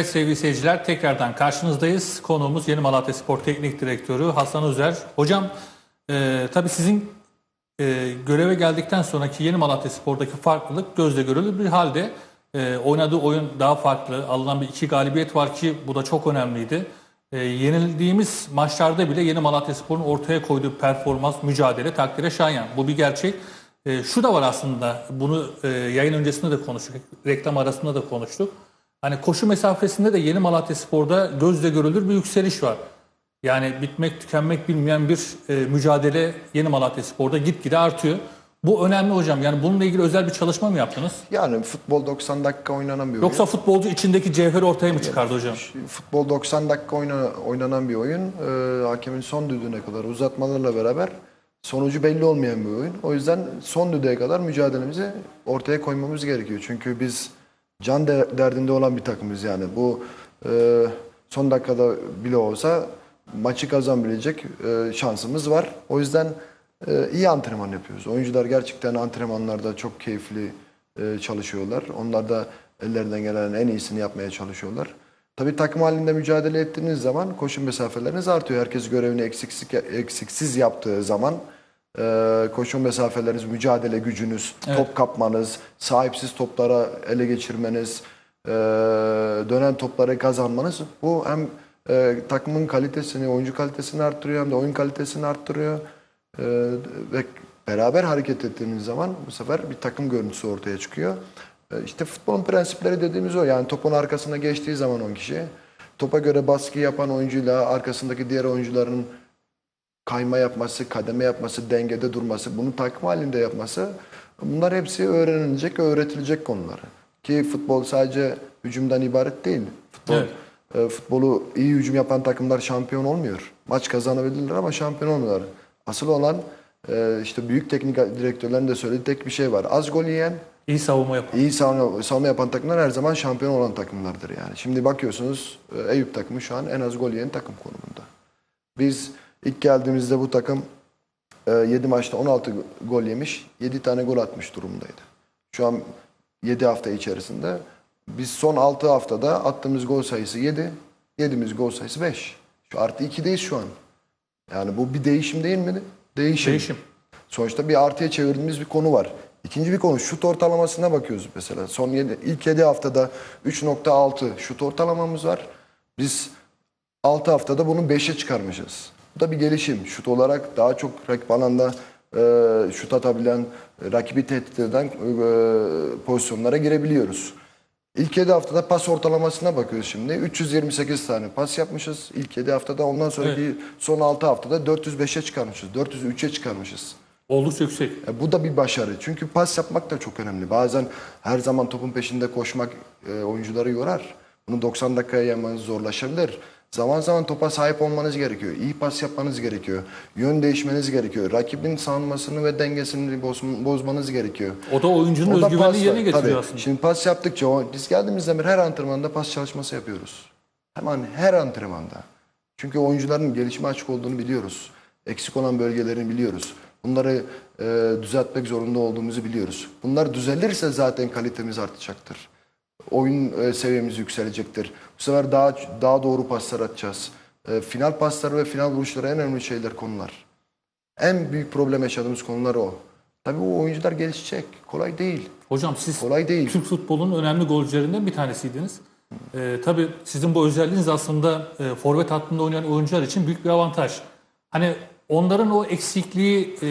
Evet sevgili seyirciler tekrardan karşınızdayız. Konuğumuz Yeni Malatya Spor Teknik Direktörü Hasan Özer. Hocam e, tabii sizin e, göreve geldikten sonraki Yeni Malatya Spor'daki farklılık gözle görülür bir halde. E, oynadığı oyun daha farklı. Alınan bir iki galibiyet var ki bu da çok önemliydi. E, yenildiğimiz maçlarda bile Yeni Malatya Spor'un ortaya koyduğu performans, mücadele takdire şayan. Bu bir gerçek. E, şu da var aslında bunu e, yayın öncesinde de konuştuk, reklam arasında da konuştuk. Hani koşu mesafesinde de Yeni Malatya Spor'da gözle görülür bir yükseliş var. Yani bitmek tükenmek bilmeyen bir e, mücadele Yeni Malatya Spor'da gitgide artıyor. Bu önemli hocam. Yani bununla ilgili özel bir çalışma mı yaptınız? Yani futbol 90 dakika oynanan bir oyun. Yoksa futbolcu içindeki cevheri ortaya mı çıkardı hocam? Futbol 90 dakika oyna, oynanan bir oyun. Ee, hakemin son düdüğüne kadar uzatmalarla beraber sonucu belli olmayan bir oyun. O yüzden son düdüğe kadar mücadelemizi ortaya koymamız gerekiyor. Çünkü biz can de- derdinde olan bir takımız yani. Bu e, son dakikada bile olsa maçı kazanabilecek e, şansımız var. O yüzden e, iyi antrenman yapıyoruz. Oyuncular gerçekten antrenmanlarda çok keyifli e, çalışıyorlar. Onlar da ellerinden gelen en iyisini yapmaya çalışıyorlar. Tabii takım halinde mücadele ettiğiniz zaman koşu mesafeleriniz artıyor. Herkes görevini eksiksiz, eksiksiz yaptığı zaman e, koşu mesafeleriniz, mücadele gücünüz, top kapmanız, sahipsiz toplara ele geçirmeniz, e, dönen topları kazanmanız bu hem e, takımın kalitesini, oyuncu kalitesini arttırıyor hem de oyun kalitesini arttırıyor. E, ve beraber hareket ettiğiniz zaman bu sefer bir takım görüntüsü ortaya çıkıyor. E, işte futbolun prensipleri dediğimiz o. Yani topun arkasına geçtiği zaman 10 kişi topa göre baskı yapan oyuncuyla arkasındaki diğer oyuncuların kayma yapması, kademe yapması, dengede durması, bunu takım halinde yapması bunlar hepsi öğrenilecek, öğretilecek konular. Ki futbol sadece hücumdan ibaret değil. Futbol Evet. e, futbolu iyi hücum yapan takımlar şampiyon olmuyor. Maç kazanabilirler ama şampiyon olmuyorlar. Asıl olan e, işte büyük teknik direktörlerin de söylediği tek bir şey var. Az gol yiyen, İyi savunma yapın. iyi savunma, savunma yapan takımlar her zaman şampiyon olan takımlardır yani. Şimdi bakıyorsunuz e, Eyüp takımı şu an en az gol yiyen takım konumunda. Biz ilk geldiğimizde bu takım 7 maçta 16 gol yemiş, 7 tane gol atmış durumdaydı. Şu an 7 hafta içerisinde biz son 6 haftada attığımız gol sayısı 7, yediğimiz gol sayısı 5. Şu artı 2'deyiz şu an. Yani bu bir değişim değil mi? Değişim. Değişim. Sonuçta bir artıya çevirdiğimiz bir konu var. İkinci bir konu şut ortalamasına bakıyoruz mesela. Son yedi, ilk 7 haftada 3.6 şut ortalamamız var. Biz 6 haftada bunu 5'e çıkarmışız. Bu da bir gelişim. Şut olarak daha çok rakip alanda e, şut atabilen, e, rakibi tehdit eden e, pozisyonlara girebiliyoruz. İlk 7 haftada pas ortalamasına bakıyoruz şimdi. 328 tane pas yapmışız ilk 7 haftada. Ondan sonraki son 6 haftada 405'e çıkarmışız. 403'e çıkarmışız. Oldukça yüksek. E, bu da bir başarı. Çünkü pas yapmak da çok önemli. Bazen her zaman topun peşinde koşmak e, oyuncuları yorar. Bunu 90 dakikaya yapmanız zorlaşabilir. Zaman zaman topa sahip olmanız gerekiyor. İyi pas yapmanız gerekiyor. Yön değişmeniz gerekiyor. Rakibin savunmasını ve dengesini boz- bozmanız gerekiyor. O da oyuncunun O da özgüvenini pasla. yerine getiriyor Tabii. aslında. Şimdi pas yaptıkça o, biz geldiğimizden beri her antrenmanda pas çalışması yapıyoruz. Hemen her antrenmanda. Çünkü oyuncuların gelişime açık olduğunu biliyoruz. Eksik olan bölgelerini biliyoruz. Bunları e, düzeltmek zorunda olduğumuzu biliyoruz. Bunlar düzelirse zaten kalitemiz artacaktır. Oyun e, seviyemiz yükselecektir. Bu sefer daha daha doğru paslar atacağız. E, final pasları ve final vuruşları en önemli şeyler konular. En büyük problem yaşadığımız konular o. Tabii bu oyuncular gelişecek. Kolay değil. Hocam siz Kolay değil. Türk futbolunun önemli golcülerinden bir tanesiydiniz. Ee, tabii sizin bu özelliğiniz aslında e, forvet hattında oynayan oyuncular için büyük bir avantaj. Hani onların o eksikliği e,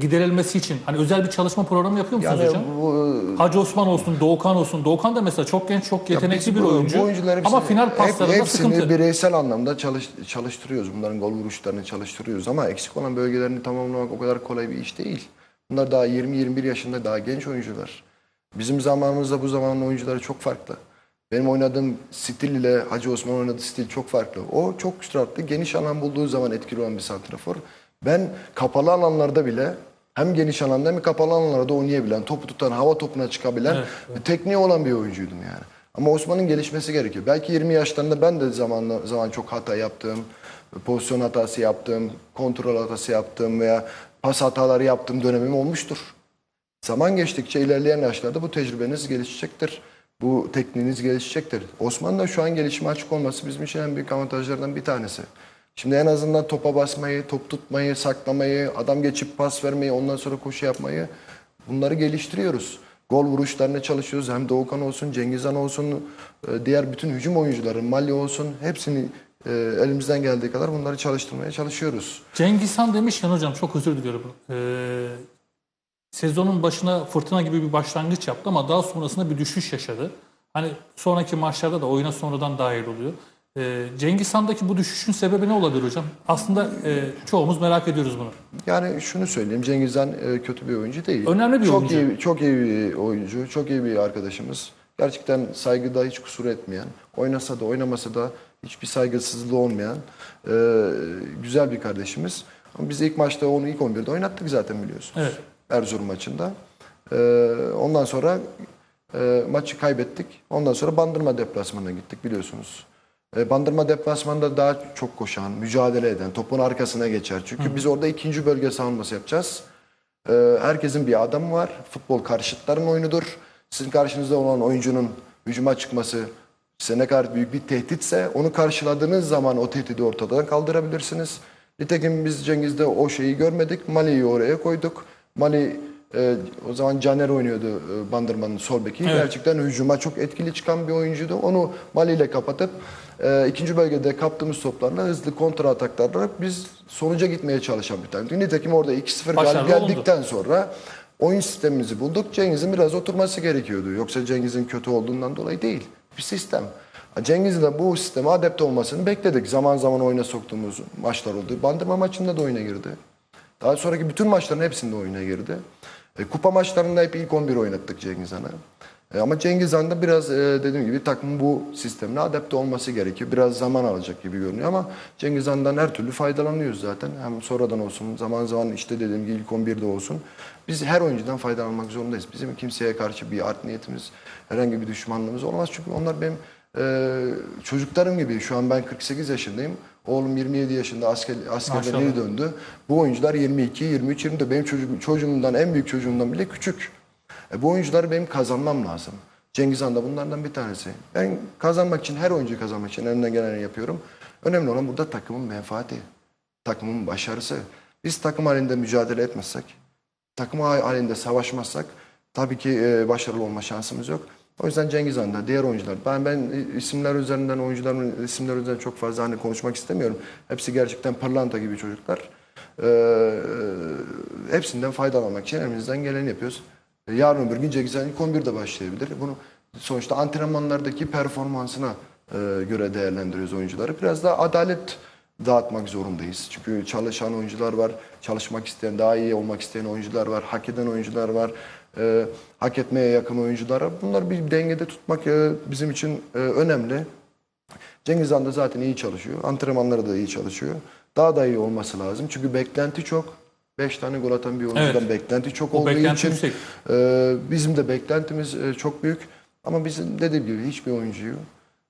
giderilmesi için hani özel bir çalışma programı yapıyor musunuz Yani hocam? bu Hacı Osman olsun, Doğukan olsun. Doğukan da mesela çok genç, çok yetenekli Biz bir oyuncu. Bu Ama final hep- paslarında hepsini sıkıntı. bireysel anlamda çalış, çalıştırıyoruz. Bunların gol vuruşlarını çalıştırıyoruz ama eksik olan bölgelerini tamamlamak o kadar kolay bir iş değil. Bunlar daha 20-21 yaşında daha genç oyuncular. Bizim zamanımızda bu zamanın oyuncuları çok farklı. Benim oynadığım stil ile Hacı Osman oynadığı stil çok farklı. O çok süratli, geniş alan bulduğu zaman etkili olan bir santrafor. Ben kapalı alanlarda bile hem geniş alanda hem kapalı alanlarda oynayabilen, topu tutan, hava topuna çıkabilen, tekniği olan bir oyuncuydum yani. Ama Osman'ın gelişmesi gerekiyor. Belki 20 yaşlarında ben de zamanla zaman çok hata yaptım. Pozisyon hatası yaptım, kontrol hatası yaptım veya pas hataları yaptığım dönemim olmuştur. Zaman geçtikçe ilerleyen yaşlarda bu tecrübeniz gelişecektir. Bu tekniğiniz gelişecektir. Osman'ın da şu an gelişime açık olması bizim için en büyük avantajlardan bir tanesi. Şimdi en azından topa basmayı, top tutmayı, saklamayı, adam geçip pas vermeyi, ondan sonra koşu yapmayı bunları geliştiriyoruz. Gol vuruşlarına çalışıyoruz. Hem Doğukan olsun, Cengizhan olsun, e, diğer bütün hücum oyuncuları, Mali olsun hepsini e, elimizden geldiği kadar bunları çalıştırmaya çalışıyoruz. Cengiz Han demişken hocam çok özür diliyorum. Ee, sezonun başına fırtına gibi bir başlangıç yaptı ama daha sonrasında bir düşüş yaşadı. Hani sonraki maçlarda da oyuna sonradan dahil oluyor. Ee, Cengiz Han'daki bu düşüşün sebebi ne olabilir hocam? Aslında e, çoğumuz merak ediyoruz bunu. Yani şunu söyleyeyim, Cengizhan e, kötü bir oyuncu değil. Önemli bir çok oyuncu. Iyi, çok iyi bir oyuncu, çok iyi bir arkadaşımız. Gerçekten saygıda hiç kusur etmeyen, oynasa da oynamasa da hiçbir saygısızlığı olmayan e, güzel bir kardeşimiz. Ama biz ilk maçta onu ilk 11'de oynattık zaten biliyorsunuz. Evet. Erzurum maçında. E, ondan sonra e, maçı kaybettik. Ondan sonra Bandırma deplasmanına gittik biliyorsunuz. E, Bandırma deplasmanda daha çok koşan, mücadele eden, topun arkasına geçer. Çünkü biz orada ikinci bölge savunması yapacağız. E, herkesin bir adamı var. Futbol karşıtların oyunudur. Sizin karşınızda olan oyuncunun hücuma çıkması size ne kadar büyük bir tehditse onu karşıladığınız zaman o tehdidi ortadan kaldırabilirsiniz. Nitekim biz Cengiz'de o şeyi görmedik. Mali'yi oraya koyduk. Mali e, o zaman Caner oynuyordu e, Bandırma'nın sol beki. Evet. Gerçekten hücuma çok etkili çıkan bir oyuncuydu. Onu Mali ile kapatıp e, ikinci bölgede kaptığımız toplarla hızlı kontra ataklarla biz sonuca gitmeye çalışan bir takım. Nitekim orada 2-0 Başarılı galip oldu. geldikten sonra oyun sistemimizi bulduk. Cengiz'in biraz oturması gerekiyordu. Yoksa Cengiz'in kötü olduğundan dolayı değil. Bir sistem. Cengiz'in de bu sisteme adapte olmasını bekledik. Zaman zaman oyuna soktuğumuz maçlar oldu. Bandırma maçında da oyuna girdi. Daha sonraki bütün maçların hepsinde oyuna girdi. E, kupa maçlarında hep ilk 11 oynattık Cengiz Han'a. E, ama Cengiz da biraz e, dediğim gibi takımın bu sistemine adapte olması gerekiyor. Biraz zaman alacak gibi görünüyor ama Cengiz Han'dan her türlü faydalanıyoruz zaten. Hem sonradan olsun, zaman zaman işte dediğim gibi ilk 11'de olsun. Biz her oyuncudan faydalanmak zorundayız. Bizim kimseye karşı bir art niyetimiz, herhangi bir düşmanlığımız olmaz. Çünkü onlar benim e, çocuklarım gibi. Şu an ben 48 yaşındayım. Oğlum 27 yaşında asker, askerden yeni döndü. Bu oyuncular 22, 23, 24. Benim çocuk, çocuğumdan, en büyük çocuğumdan bile küçük. E, bu oyuncuları benim kazanmam lazım. Cengiz Han da bunlardan bir tanesi. Ben kazanmak için, her oyuncu kazanmak için elimden geleni yapıyorum. Önemli olan burada takımın menfaati, takımın başarısı. Biz takım halinde mücadele etmezsek, takım halinde savaşmazsak tabii ki e, başarılı olma şansımız yok. O yüzden Cengiz Han da diğer oyuncular. Ben ben isimler üzerinden oyuncuların isimler üzerinden çok fazla hani konuşmak istemiyorum. Hepsi gerçekten pırlanta gibi çocuklar. Ee, hepsinden faydalanmak için elimizden geleni yapıyoruz. E, Yarın öbür gün Cengiz Han ilk 11'de başlayabilir. Bunu sonuçta antrenmanlardaki performansına e, göre değerlendiriyoruz oyuncuları. Biraz da adalet dağıtmak zorundayız. Çünkü çalışan oyuncular var, çalışmak isteyen, daha iyi olmak isteyen oyuncular var, hak eden oyuncular var, e, hak etmeye yakın oyuncular var. Bunları bir dengede tutmak e, bizim için e, önemli. Cengiz Han da zaten iyi çalışıyor. Antrenmanları da iyi çalışıyor. Daha da iyi olması lazım. Çünkü beklenti çok. 5 tane gol atan bir oyuncudan Evet. beklenti çok O olduğu beklenti için yüksek. e, bizim de beklentimiz e, çok büyük. Ama bizim dediğim gibi hiçbir oyuncuyu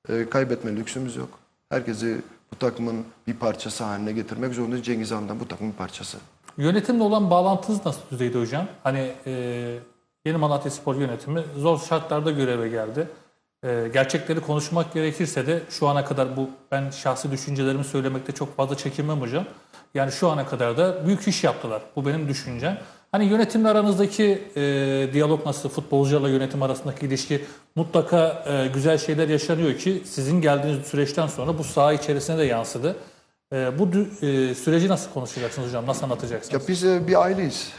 e, kaybetme lüksümüz yok. Herkesi bu takımın bir parçası haline getirmek zorundayız. Cengiz Han da bu takımın parçası. Yönetimle olan bağlantınız nasıl düzeyde hocam? Hani e, Yeni Malatya Spor yönetimi zor şartlarda göreve geldi. E, gerçekleri konuşmak gerekirse de şu ana kadar bu ben şahsi düşüncelerimi söylemekte çok fazla çekinmem hocam. Yani şu ana kadar da büyük iş yaptılar. Bu benim düşüncem. Hani yönetimle aranızdaki e, diyalog nasıl, futbolcularla yönetim arasındaki ilişki mutlaka e, güzel şeyler yaşanıyor ki sizin geldiğiniz süreçten sonra bu saha içerisine de yansıdı. E, bu e, süreci nasıl konuşacaksınız hocam? Nasıl anlatacaksınız? Ya biz e, bir aileyiz.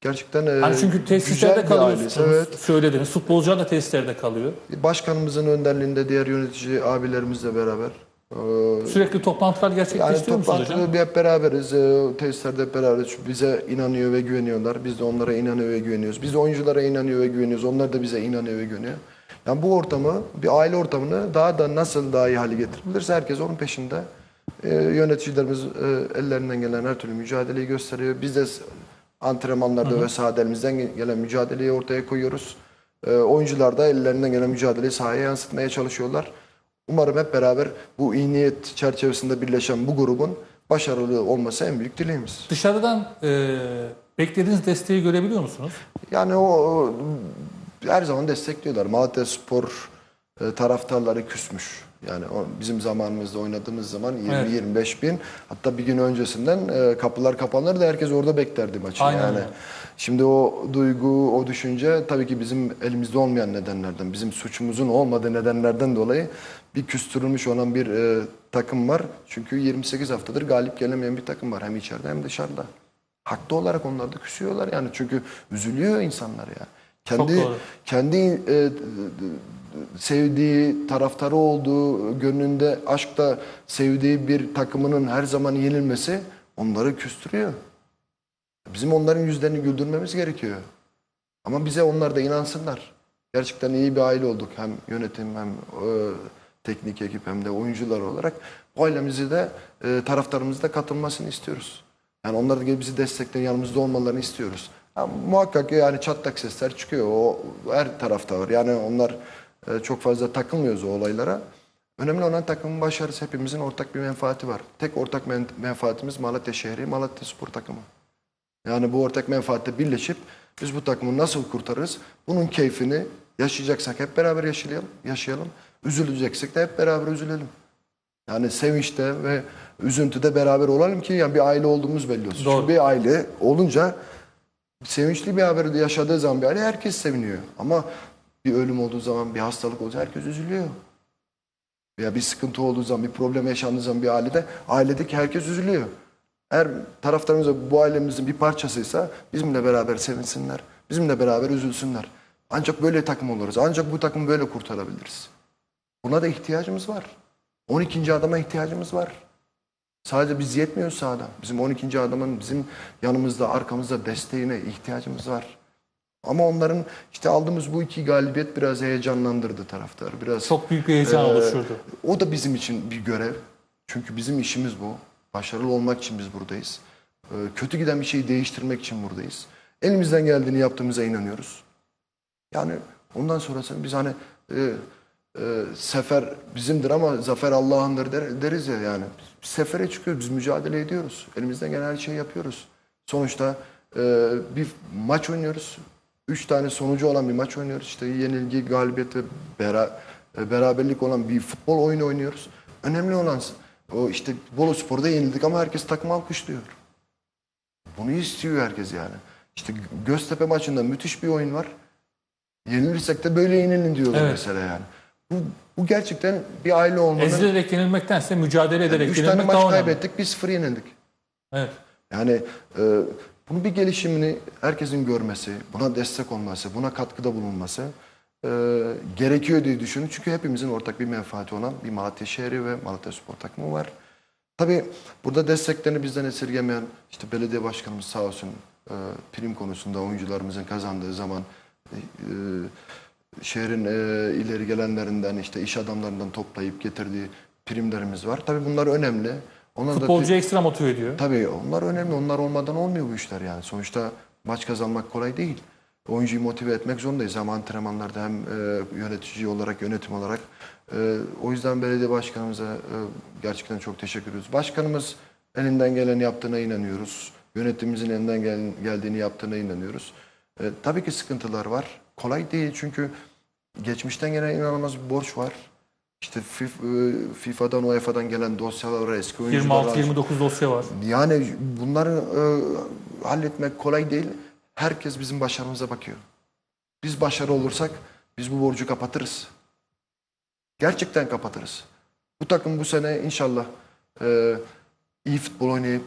Gerçekten e, Hani çünkü tesislerde kalıyorsunuz. Evet. Söylediniz. Futbolcular da tesislerde kalıyor. Başkanımızın önderliğinde diğer yönetici abilerimizle beraber e, Sürekli toplantılar Yani gerçekleştiriyor musunuz hocam? hep beraberiz. Ee, Tesislerde hep beraberiz. Bize inanıyor ve güveniyorlar. Biz de onlara inanıyor ve güveniyoruz. Biz de oyunculara inanıyor ve güveniyoruz. Onlar da bize inanıyor ve güveniyor. Yani bu ortamı, bir aile ortamını daha da nasıl daha iyi hale getirebilirse herkes onun peşinde. Ee, yöneticilerimiz e, ellerinden gelen her türlü mücadeleyi gösteriyor. Biz de antrenmanlarda ve sahada elimizden ge- gelen mücadeleyi ortaya koyuyoruz. Ee, oyuncular da ellerinden gelen mücadeleyi sahaya yansıtmaya çalışıyorlar. Umarım hep beraber bu iyi niyet çerçevesinde birleşen bu grubun başarılı olması en büyük dileğimiz. Dışarıdan e, beklediğiniz desteği görebiliyor musunuz? Yani o o her zaman destekliyorlar. Malatya Spor e, taraftarları küsmüş. Yani o, bizim zamanımızda oynadığımız zaman 20-25 bin hatta bir gün öncesinden e, kapılar kapanırdı herkes orada beklerdi maçı. Aynen yani. Şimdi o duygu, o düşünce tabii ki bizim elimizde olmayan nedenlerden, bizim suçumuzun olmadığı nedenlerden dolayı bir küstürülmüş olan bir e, takım var. Çünkü 28 haftadır galip gelemeyen bir takım var hem içeride hem dışarıda. Haklı olarak onlar da küsüyorlar yani çünkü üzülüyor insanlar ya. Kendi doğru. kendi e, sevdiği, taraftarı olduğu, gönlünde aşkta sevdiği bir takımının her zaman yenilmesi onları küstürüyor. Bizim onların yüzlerini güldürmemiz gerekiyor. Ama bize onlar da inansınlar. Gerçekten iyi bir aile olduk. Hem yönetim hem e, teknik ekip hem de oyuncular olarak. Bu ailemizi de e, taraftarımızı da katılmasını istiyoruz. Yani onlar da bizi destekleyen yanımızda olmalarını istiyoruz. Ha, muhakkak yani çatlak sesler çıkıyor. O her tarafta var. Yani onlar çok fazla takılmıyoruz o olaylara. Önemli olan takımın başarısı. Hepimizin ortak bir menfaati var. Tek ortak men- menfaatimiz Malatya şehri, Malatya spor takımı. Yani bu ortak menfaatte birleşip biz bu takımı nasıl kurtarırız? Bunun keyfini yaşayacaksak hep beraber yaşayalım. yaşayalım. Üzüleceksek de hep beraber üzülelim. Yani sevinçte ve üzüntüde beraber olalım ki yani bir aile olduğumuz belli olsun. Doğru. Çünkü bir aile olunca sevinçli bir haber yaşadığı zaman bir aile herkes seviniyor. Ama bir ölüm olduğu zaman, bir hastalık olduğu herkes üzülüyor. Veya bir sıkıntı olduğu zaman, bir problem yaşandığı zaman bir ailede, ailedeki herkes üzülüyor. Eğer taraftarımız bu ailemizin bir parçasıysa bizimle beraber sevinsinler. Bizimle beraber üzülsünler. Ancak böyle takım oluruz. Ancak bu takımı böyle kurtarabiliriz. Buna da ihtiyacımız var. 12. adama ihtiyacımız var. Sadece biz yetmiyoruz sahada. Bizim 12. adamın bizim yanımızda, arkamızda desteğine ihtiyacımız var. Ama onların işte aldığımız bu iki galibiyet biraz heyecanlandırdı taraftarı. Biraz Çok büyük bir heyecan Ee, oluşturdu. o da bizim için bir görev. Çünkü bizim işimiz bu. Başarılı olmak için biz buradayız. Ee, Kötü giden bir şeyi değiştirmek için buradayız. Elimizden geldiğini yaptığımıza inanıyoruz. Yani ondan sonrasını biz hani e, e, sefer bizimdir ama zafer Allah'ındır der- deriz ya yani. Biz sefere çıkıyoruz, biz mücadele ediyoruz. Elimizden gelen her şeyi yapıyoruz. Sonuçta e, bir maç oynuyoruz. Üç tane sonucu olan bir maç oynuyoruz. İşte yenilgi, galibiyet ve bera, e, beraberlik olan bir futbol oyunu oynuyoruz. Önemli olan o işte Bolu Spor'da yenildik ama herkes takım alkışlıyor. Bunu istiyor herkes yani. İşte Göztepe maçında müthiş bir oyun var. Yenilirsek de böyle yenilin diyorlar Evet. mesela yani. Bu, bu gerçekten bir aile olmanın... Ezilerek yenilmektense mücadele ederek Üç tane yenilmek maç daha önemli. kaybettik, 1-0 yenildik. Evet. Yani e, bunun bir gelişimini herkesin görmesi, buna destek olması, buna katkıda bulunması e, gerekiyor diye düşünüyorum. Çünkü hepimizin ortak bir menfaati olan bir Malatya şehri ve Malatya spor takımı var. Tabii burada desteklerini bizden esirgemeyen işte belediye başkanımız sağ olsun e, prim konusunda oyuncularımızın kazandığı zaman e, şehrin e, ileri gelenlerinden işte iş adamlarından toplayıp getirdiği primlerimiz var. Tabii bunlar önemli. Onlar da Futbolcu ekstra motive ediyor. Tabii onlar önemli. Onlar olmadan olmuyor bu işler yani. Sonuçta maç kazanmak kolay değil. Oyuncuyu motive etmek zorundayız. Hem antrenmanlarda hem e, yönetici olarak, yönetim olarak. E, o yüzden belediye başkanımıza e, gerçekten çok teşekkür ediyoruz. Başkanımız elinden geleni yaptığına inanıyoruz. Yönetimimizin elinden gel- geldiğini yaptığına inanıyoruz. E, tabii ki sıkıntılar var. Kolay değil çünkü geçmişten gelen inanılmaz bir borç var. İşte FIFA- e, FIFA'dan, UEFA'dan gelen dosyalar var, eski oyuncular var. 26-29 dosya var. Yani bunları e, halletmek kolay değil. Herkes bizim başarımıza bakıyor. Biz başarılı olursak biz bu borcu kapatırız. Gerçekten kapatırız. Bu takım bu sene inşallah e, iyi futbol oynayıp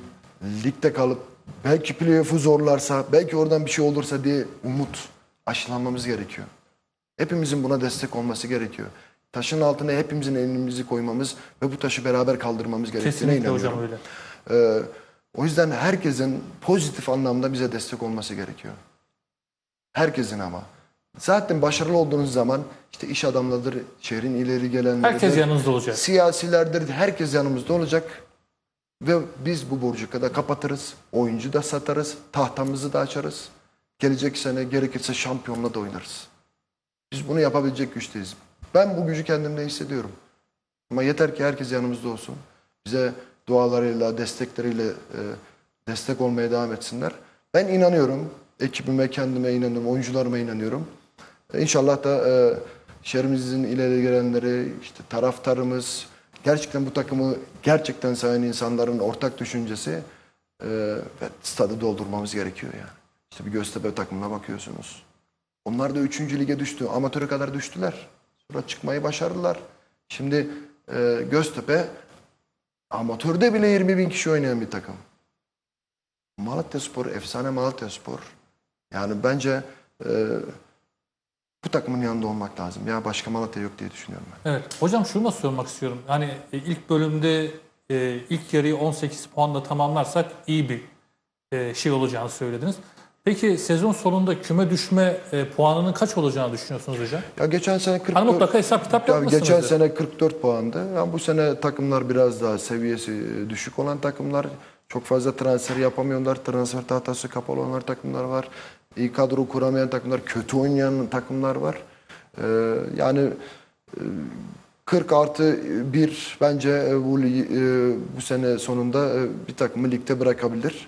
ligde kalıp belki playoff'u zorlarsa, belki oradan bir şey olursa diye umut aşılanmamız gerekiyor. Hepimizin buna destek olması gerekiyor. Taşın altına hepimizin elimizi koymamız ve bu taşı beraber kaldırmamız gerektiğine Kesinlikle inanıyorum. hocam öyle. Ee, o yüzden herkesin pozitif anlamda bize destek olması gerekiyor. Herkesin ama. Zaten başarılı olduğunuz zaman işte iş adamlarıdır, şehrin ileri gelenleridir. Herkes yanınızda olacak. Siyasilerdir, herkes yanımızda olacak. Ve biz bu borcu kadar kapatırız. Oyuncu da satarız, tahtamızı da açarız. Gelecek sene gerekirse şampiyonla da oynarız. Biz bunu yapabilecek güçteyiz. Ben bu gücü kendimde hissediyorum. Ama yeter ki herkes yanımızda olsun. Bize dualarıyla, destekleriyle e, destek olmaya devam etsinler. Ben inanıyorum. Ekibime, kendime inanıyorum, oyuncularıma inanıyorum. İnşallah da e, şehrimizin ileri gelenleri, işte taraftarımız, gerçekten bu takımı gerçekten seven insanların ortak düşüncesi e, ve stadı doldurmamız gerekiyor yani. İşte bir Göztepe takımına bakıyorsunuz. Onlar da 3. lige düştü. Amatöre kadar düştüler. Sonra çıkmayı başardılar. Şimdi e, Göztepe amatörde bile 20 bin kişi oynayan bir takım. Malatya Spor, efsane Malatya Spor. Yani bence e, bu takımın yanında olmak lazım. Ya başka Malatya yok diye düşünüyorum ben. Evet. Hocam şunu da sormak istiyorum. Hani ilk bölümde e, ilk yarıyı 18 puanla tamamlarsak iyi bir e, şey olacağını söylediniz. Peki sezon sonunda küme düşme e, puanının kaç olacağını düşünüyorsunuz hocam? Ya geçen sene 44 Hani mutlaka hesap kitap Tabii yapmışsınızdır. geçen sene 44 puandı. Yani bu sene takımlar biraz daha seviyesi e, düşük olan takımlar. Çok fazla transfer yapamıyorlar. Transfer tahtası kapalı olanlar takımlar var. İyi kadro kuramayan takımlar, kötü oynayan takımlar var. Ee, yani e, 40 artı 1 bence e, bu, e, bu sene sonunda e, bir takımı ligde bırakabilir.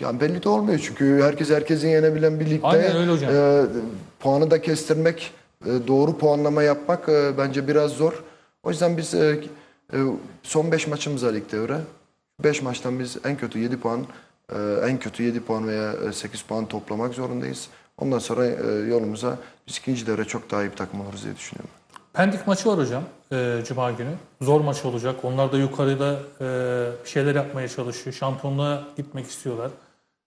Yani belli de olmuyor çünkü herkes herkesin yenebilen bir ligde Aynen öyle hocam. e, puanı da kestirmek, e, doğru puanlama yapmak e, bence biraz zor. O yüzden biz e, e, son 5 maçımız var lig devre. 5 maçtan biz en kötü 7 puan, e, en kötü 7 puan veya 8 puan toplamak zorundayız. Ondan sonra e, yolumuza biz ikinci devre çok daha iyi bir takım oluruz diye düşünüyorum. Pendik maçı var hocam e, Cuma günü. Zor maç olacak. Onlar da yukarıda e, bir şeyler yapmaya çalışıyor. Şampiyonluğa gitmek istiyorlar.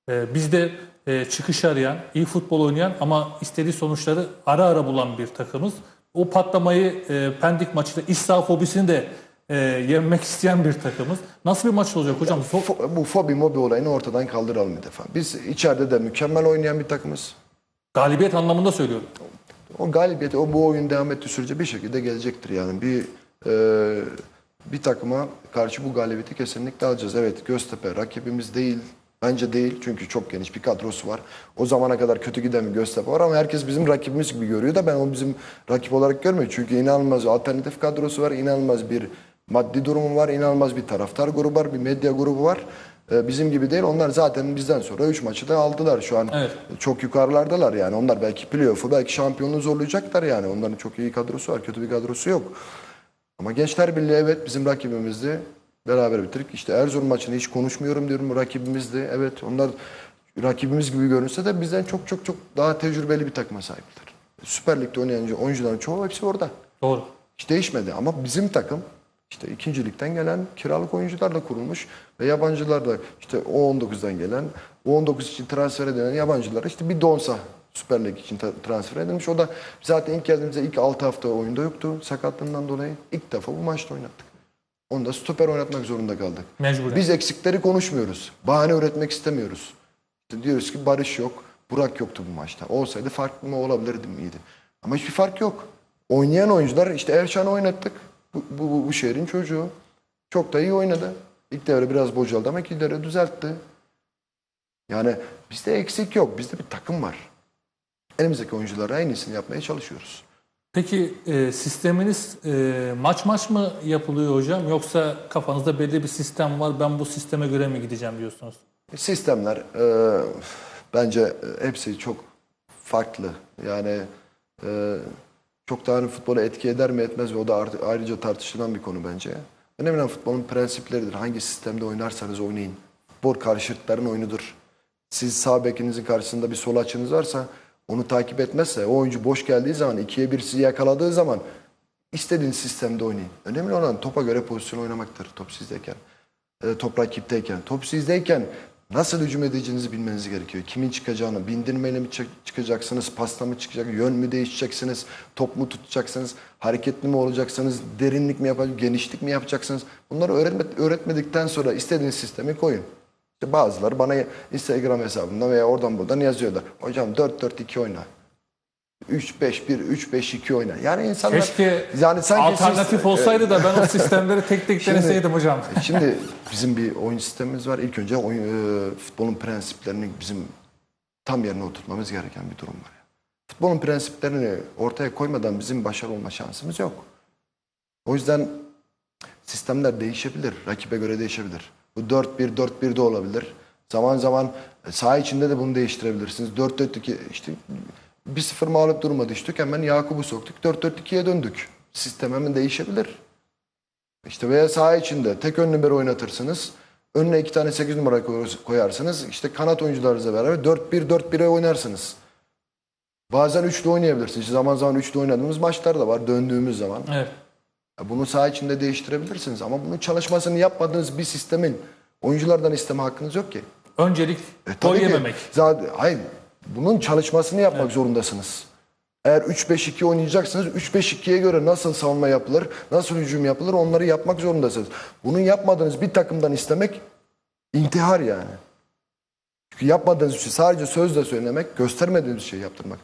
E, biz de e, çıkış arayan, iyi futbol oynayan ama istediği sonuçları ara ara bulan bir takımız. O patlamayı e, Pendik maçında İsra fobisini de e, yenmek isteyen bir takımız. Nasıl bir maç olacak hocam? Zor- Fo- bu fobi mobi olayını ortadan kaldıralım bir defa. Biz içeride de mükemmel oynayan bir takımız. galibiyet anlamında söylüyorum. O galibiyet, o bu oyun devam ettiği sürece bir şekilde gelecektir. Yani bir e, bir takıma karşı bu galibiyeti kesinlikle alacağız. Evet Göztepe rakibimiz değil. Bence değil çünkü çok geniş bir kadrosu var. O zamana kadar kötü giden bir Göztepe var ama herkes bizim rakibimiz gibi görüyor da ben o bizim rakip olarak görmüyorum. Çünkü inanılmaz alternatif kadrosu var, inanılmaz bir maddi durumu var, inanılmaz bir taraftar grubu var, bir medya grubu var. E, bizim gibi değil. Onlar zaten bizden sonra 3 maçı da aldılar şu an. Evet. Çok yukarılardalar yani. Onlar belki playoff'u, belki şampiyonluğu zorlayacaklar yani. Onların çok iyi kadrosu var. Kötü bir kadrosu yok. Ama Gençler Birliği evet bizim rakibimizdi. Beraber bitirdik. İşte Erzurum maçını hiç konuşmuyorum diyorum. Rakibimizdi. Evet onlar rakibimiz gibi görünse de bizden çok çok çok daha tecrübeli bir takıma sahipler. Süper Lig'de oynayan oyuncuların çoğu hepsi orada. Doğru. Hiç değişmedi ama bizim takım işte ikincilikten gelen kiralık oyuncularla kurulmuş ve yabancılarla işte O19'dan gelen, O19 için transfer edilen yabancılar işte bir Donsa Süper Lig için transfer edilmiş. O da zaten ilk geldiğimizde ilk 6 hafta oyunda yoktu sakatlığından dolayı. ilk defa bu maçta oynattık. Onu da stoper oynatmak zorunda kaldık. Mecburen. Biz eksikleri konuşmuyoruz. Bahane üretmek istemiyoruz. İşte diyoruz ki Barış yok, Burak yoktu bu maçta. Olsaydı farklı mı olabilirdi miydi? Ama hiçbir fark yok. Oynayan oyuncular işte Erşan'ı oynattık. Bu, bu, bu, şehrin çocuğu. Çok da iyi oynadı. İlk devre biraz bocaldı ama ikinci devre düzeltti. Yani bizde eksik yok. Bizde bir takım var. Elimizdeki oyunculara en iyisini yapmaya çalışıyoruz. Peki e, sisteminiz e, maç maç mı yapılıyor hocam yoksa kafanızda belli bir sistem var ben bu sisteme göre mi gideceğim diyorsunuz? Sistemler e, bence e, hepsi çok farklı. Yani e, çok daha hani futbola etki eder mi etmez mi o da ayrıca tartışılan bir konu bence. Önemli olan futbolun prensipleridir. Hangi sistemde oynarsanız oynayın. Futbol karşıtların oyunudur. Siz sağ bekinizin karşısında bir sol açınız varsa onu takip etmezse o oyuncu boş geldiği zaman ikiye bir sizi yakaladığı zaman istediğiniz sistemde oynayın. Önemli olan topa göre pozisyon oynamaktır top sizdeyken e, top rakipteyken, top sizdeyken nasıl hücum edeceğinizi bilmeniz gerekiyor. Kimin çıkacağını, bindirmeyle mi çık- çıkacaksınız, pasta mı çıkacak, yön mü değişeceksiniz, top mu tutacaksınız, hareketli mi olacaksınız, derinlik mi yapacaksınız, genişlik mi yapacaksınız? Bunları öğretme, öğretmedikten sonra istediğiniz sistemi koyun. İşte bazıları bana Instagram hesabından veya oradan buradan yazıyorlar. Hocam 4-4-2 oyna. 3-5-1, 3-5-2 oyna. Yani insanlar... Keşke yani sanki siz- alternatif olsaydı da ben o sistemleri tek tek Şimdi- deneseydim hocam. Şimdi bizim bir oyun sistemimiz var. İlk önce oyun, e, futbolun prensiplerini bizim tam yerine oturtmamız gereken bir durum var. Futbolun prensiplerini ortaya koymadan bizim başarılı olma şansımız yok. O yüzden sistemler değişebilir. Rakibe göre değişebilir. Bu 4-1, 4-1 de olabilir. Zaman zaman e, saha içinde de bunu değiştirebilirsiniz. 4-4-2 işte 1-0 mağlup duruma düştük. Hemen Yakup'u soktuk. 4-4-2'ye döndük. Sistem hemen değişebilir. İşte veya saha içinde tek ön numara oynatırsınız. Önüne iki tane 8 numara koy- koyarsınız. İşte kanat oyuncularınızla beraber 4-1-4-1'e oynarsınız. Bazen üçlü oynayabilirsiniz. İşte zaman zaman üçlü oynadığımız maçlar da var döndüğümüz zaman. Evet. Ya Bunu saha içinde değiştirebilirsiniz ama bunun çalışmasını yapmadığınız bir sistemin oyunculardan isteme hakkınız yok ki. Öncelik E, gol ki. yememek. Zaten, hayır, bunun çalışmasını yapmak zorundasınız. Eğer 3-5-2 oynayacaksınız, 3-5-2'ye göre nasıl savunma yapılır, nasıl hücum yapılır onları yapmak zorundasınız. Bunu yapmadığınız bir takımdan istemek intihar yani. Çünkü yapmadığınız şey sadece sözle söylemek, göstermediğiniz şey yaptırmak.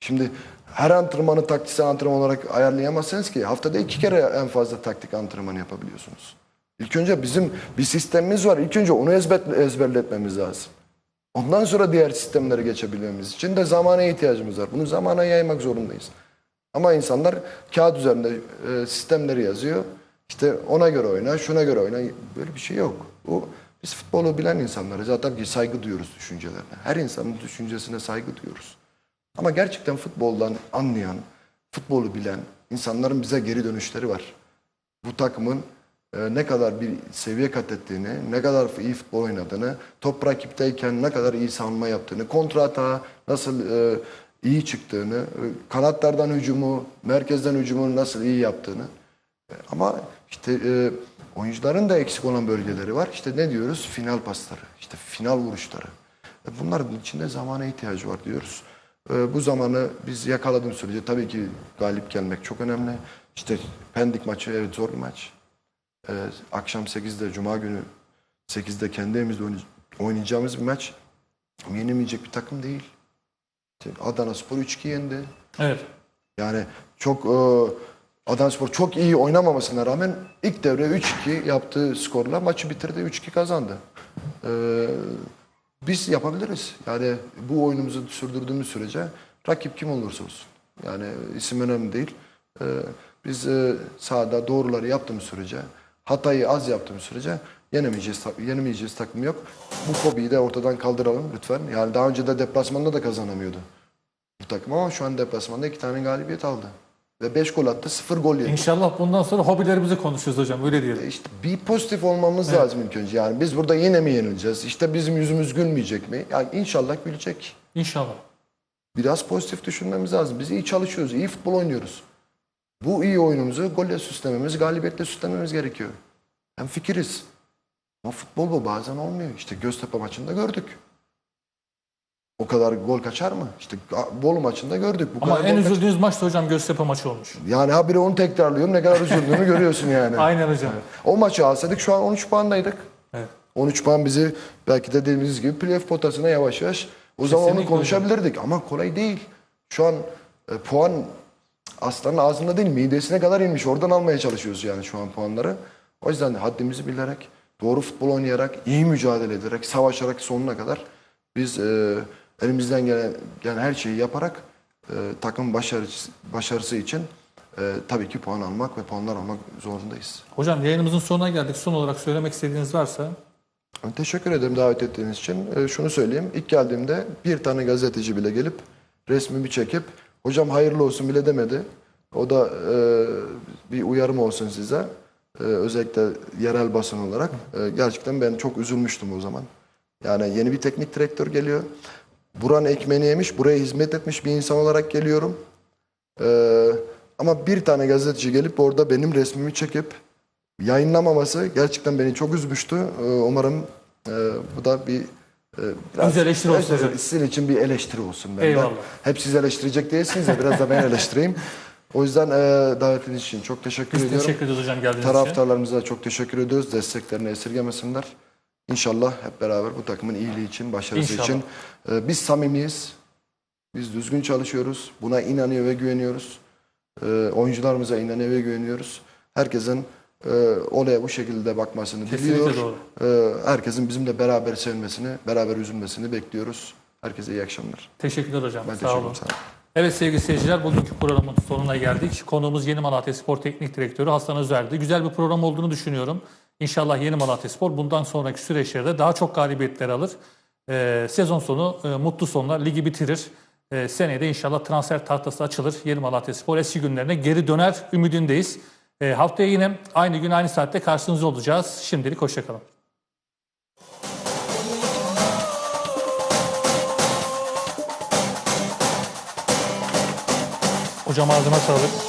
Şimdi her antrenmanı taktiksel antrenman olarak ayarlayamazsınız ki. Haftada iki kere en fazla taktik antrenmanı yapabiliyorsunuz. İlk önce bizim bir sistemimiz var. İlk önce onu ezber, ezberletmemiz lazım. Ondan sonra diğer sistemlere geçebilmemiz için de zamana ihtiyacımız var. Bunu zamana yaymak zorundayız. Ama insanlar kağıt üzerinde e, sistemleri yazıyor. İşte ona göre oyna, şuna göre oyna. Böyle bir şey yok. Bu biz futbolu bilen insanlarız. Zaten ki saygı duyuyoruz düşüncelerine. Her insanın düşüncesine saygı duyuyoruz. Ama gerçekten futboldan anlayan, futbolu bilen insanların bize geri dönüşleri var. Bu takımın e, ne kadar bir seviye kat ettiğini, ne kadar iyi futbol oynadığını, top rakipteyken ne kadar iyi savunma yaptığını, kontra hata nasıl e, iyi çıktığını, e, kanatlardan hücumu, merkezden hücumu nasıl iyi yaptığını. Ama işte oyuncuların da eksik olan bölgeleri var. İşte ne diyoruz? Final pasları, işte final vuruşları. E, bunların içinde zamana ihtiyacı var diyoruz. E, bu zamanı biz yakaladığımız sürece tabii ki galip gelmek çok önemli. İşte Pendik maçı evet zor bir maç. Ee, akşam 8'de Cuma günü 8'de kendi evimizde oynay- oynayacağımız bir maç. Yenilmeyecek bir takım değil. İşte Adana Spor 3-2 yendi. Evet. Yani çok e, Adana Spor çok iyi oynamamasına rağmen ilk devre 3-2 yaptığı skorla maçı bitirdi. 3-2 kazandı. Ee, biz yapabiliriz. Yani bu oyunumuzu sürdürdüğümüz sürece rakip kim olursa olsun. Yani isim önemli değil. Ee, biz e, sahada doğruları yaptığımız sürece, hatayı az yaptığımız sürece yenemeyeceğiz, yenemeyeceğiz takım yok. Bu fobiyi de ortadan kaldıralım lütfen. Yani daha önce de deplasmanda da kazanamıyordu bu takım ama şu an deplasmanda iki tane galibiyet aldı. Ve 5 gol attı, 0 gol yedi. İnşallah bundan sonra hobilerimizi konuşuruz hocam. Öyle diyelim. İşte bir pozitif olmamız lazım ilk önce. Yani biz burada yine mi yenileceğiz? İşte bizim yüzümüz gülmeyecek mi? Yani inşallah gülecek. İnşallah. Biraz pozitif düşünmemiz lazım. Biz iyi çalışıyoruz, iyi futbol oynuyoruz. Bu iyi oyunumuzu golle süslememiz, galibiyetle süslememiz gerekiyor. Hem fikiriz. Ama futbol bu bazen olmuyor. İşte Göztepe maçında gördük. O kadar gol kaçar mı? İşte Bolu maçında gördük. Bu Ama kadar en gol kaç- üzüldüğünüz maç da hocam Göztepe maçı olmuş. Yani habire onu tekrarlıyorum. Ne kadar üzüldüğümü görüyorsun yani. Aynen hocam. O maçı alsaydık şu an 13 puandaydık. Evet. 13 puan bizi belki de dediğimiz gibi playoff potasına yavaş yavaş o zaman onu konuşabilirdik ama kolay değil. Şu an e, puan aslanın ağzında değil midesine kadar inmiş. Oradan almaya çalışıyoruz yani şu an puanları. O yüzden de haddimizi bilerek, doğru futbol oynayarak, iyi mücadele ederek, savaşarak sonuna kadar biz e, elimizden gelen, gelen her şeyi yaparak e, takım başarısı, başarısı için e, tabii ki puan almak ve puanlar almak zorundayız. Hocam yayınımızın sonuna geldik. Son olarak söylemek istediğiniz varsa Teşekkür ederim davet ettiğiniz için. Ee, şunu söyleyeyim. İlk geldiğimde bir tane gazeteci bile gelip resmimi çekip hocam hayırlı olsun bile demedi. O da e, bir uyarım olsun size. E, özellikle yerel basın olarak. E, gerçekten ben çok üzülmüştüm o zaman. Yani yeni bir teknik direktör geliyor. Buranın ekmeğini yemiş, buraya hizmet etmiş bir insan olarak geliyorum. Ee, ama bir tane gazeteci gelip orada benim resmimi çekip yayınlamaması gerçekten beni çok üzmüştü. Ee, umarım e, bu da bir e, biraz, eleştiri olsun hocam. Sizin için bir eleştiri olsun benden. Eyvallah. Hep siz eleştirecek değilsiniz ya biraz da ben eleştireyim. O yüzden e, davetiniz için çok teşekkür biz ediyorum. teşekkür ederiz hocam geldiğiniz için. Taraftarlarımıza çok teşekkür ediyoruz. Desteklerini esirgemesinler. İnşallah hep beraber bu takımın iyiliği için, başarısı İnşallah. için. e, biz samimiyiz. Biz düzgün çalışıyoruz. Buna inanıyor ve güveniyoruz. E, oyuncularımıza inanıyor ve güveniyoruz. Herkesin e, olaya bu şekilde bakmasını Kesinlikle diliyor. doğru. E, herkesin bizimle beraber sevmesini, beraber üzülmesini bekliyoruz. Herkese iyi akşamlar. Teşekkürler hocam. Ben Sağ olun. Sağ olun. Evet sevgili seyirciler bugünkü programın sonuna geldik. Konuğumuz Yeni Malatya Spor Teknik Direktörü Hasan Özer'di. Güzel bir program olduğunu düşünüyorum. İnşallah Yeni Malatya Spor bundan sonraki süreçlerde daha çok galibiyetler alır. Ee, sezon sonu e, mutlu sonla ligi bitirir. E, seneye de inşallah transfer tahtası açılır. Yeni Malatya Spor eski günlerine geri döner ümidindeyiz. E, haftaya yine aynı gün aynı saatte karşınızda olacağız. Şimdilik hoşçakalın. Hocam ağzına sağlık.